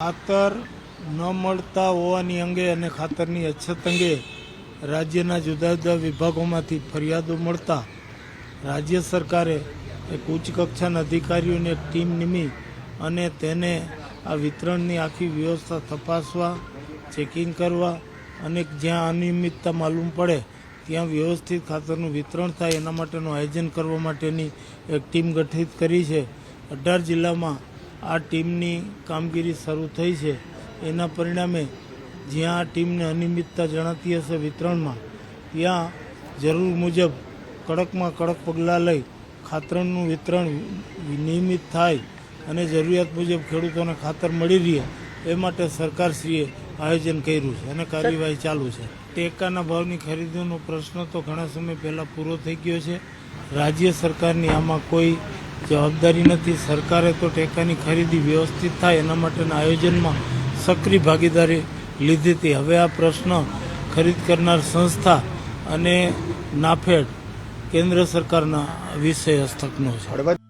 ખાતર ન મળતા હોવાની અંગે અને ખાતરની અછત અંગે રાજ્યના જુદા જુદા વિભાગોમાંથી ફરિયાદો મળતા રાજ્ય સરકારે એક ઉચ્ચ કક્ષાના અધિકારીઓની એક ટીમ નિમી અને તેને આ વિતરણની આખી વ્યવસ્થા તપાસવા, ચેકિંગ કરવા અને જ્યાં અનિયમિતતા માલુમ પડે ત્યાં વ્યવસ્થિત ખાતરનું વિતરણ થાય એના માટેનું આયોજન કરવા માટેની એક ટીમ ગઠિત કરી છે. અઢાર જિલ્લામાં આ ટીમની કામગીરી શરૂ થઈ છે. એના પરિણામે જ્યાં આ ટીમને અનિયમિતતા જણાતી હશે વિતરણમાં, ત્યાં જરૂર મુજબ કડકમાં કડક પગલાં લઈ ખાતરનું વિતરણ નિયમિત થાય અને જરૂરિયાત મુજબ ખેડૂતોને ખાતર મળી રહે, એ માટે સરકારશ્રીએ આયોજન કર્યું છે અને કાર્યવાહી ચાલુ છે. ટેકાના ભાવની ખરીદીનો પ્રશ્ન તો ઘણા સમય પહેલાં પૂરો થઈ ગયો છે. રાજ્ય સરકારની આમાં કોઈ જવાબદારી નથી. સરકારે તો ટેકાની ખરીદી વ્યવસ્થિત થાય એના માટેના આયોજનમાં સક્રિય ભાગીદારી લીધી હતી. હવે આ પ્રશ્ન ખરીદ કરનાર સંસ્થા અને નાફેડ કેન્દ્ર સરકારના વિષય હસ્તકનો છે.